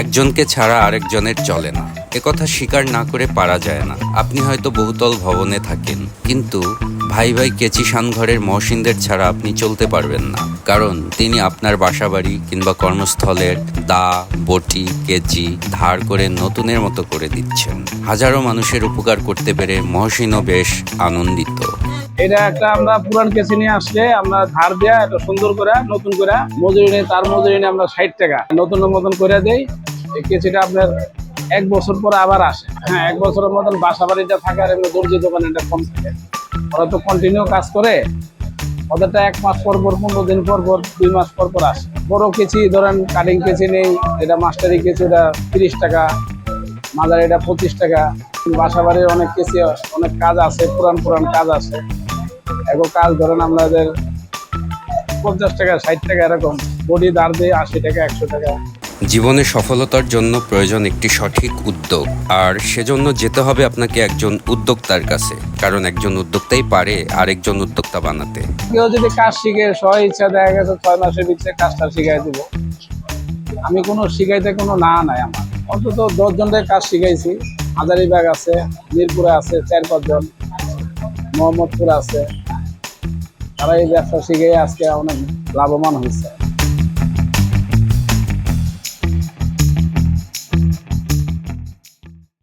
একজনকে ছাড়া আরেকজনের চলে না। একথা স্বীকার না করে পারা যায় না। আপনি হয়তো বহুতল ভবনে থাকেন, কিন্তু ভাই ভাই কেচি ঘরের মহসিনদের ছাড়া আপনি চলতে পারবেন না। কারণ তিনি আপনার বাসাবাড়ি কিংবা কর্মস্থলের দা, বটি, কেচি ধার করে নতুনের মতো করে দিচ্ছেন। হাজারো মানুষের উপকার করতে পেরে মহসিনও বেশ আনন্দিত। এটা একটা আমরা পুরান কেসি নিয়ে আসলে আমরা ধার দেয়া, এটা সুন্দর করে, নতুন করে, মজুরি নেই তার মজুরি নেই আমরা ষাট টাকা, নতুন মতন করে দেই। এই কেসিটা আপনার এক বছর পরে আবার আসে। হ্যাঁ এক বছরের মতন বাসা বাড়িটা থাকে আর এমনি দর্জি দোকানে এটা কম থাকে। ওরা তো কন্টিনিউ কাজ করে, ওদেরটা এক মাস পর পর, পনেরো দিন পর পর, দুই মাস পর পর আসে। বড় কেচি, ধরেন কাটিং কেচি নেই, এটা মাস্টারি কেচি, এটা তিরিশ টাকা মাদার এটা পঁচিশ টাকা। বাসা বাড়ির অনেক কেসি অনেক কাজ আছে, পুরান পুরান কাজ আছে। এখন কাজ ধরেন আমাদের পঞ্চাশ টাকা, ষাট টাকা এরকম। বডি দাঁড় দিয়ে আশি টাকা, একশো টাকা। জীবনে সফলতার জন্য প্রয়োজন একটি সঠিক উদ্যোগ। আর সেজন্য যেতে হবে আপনাকে একজন উদ্যোক্তার কাছে। কারণ একজন উদ্যোক্তাই পারে আরেকজন উদ্যোক্তা বানাতে। কেউ যদি কাজ শিখে সহ ইচ্ছা দেখা গেছে ছয় মাসের ভিতরে কাজটা শিখাই দিব। আমি কোনো শিখাইতে কোনো না নাই আমার। অন্তত দশ জনের কাজ শিখাইছি। হাজারিবাগ আছে, মিরপুরে আছে চার পাঁচজন মোহাম্মদপুর আছে। তারা এই ব্যবসা শিখে আজকে অনেক লাভবান হয়েছে।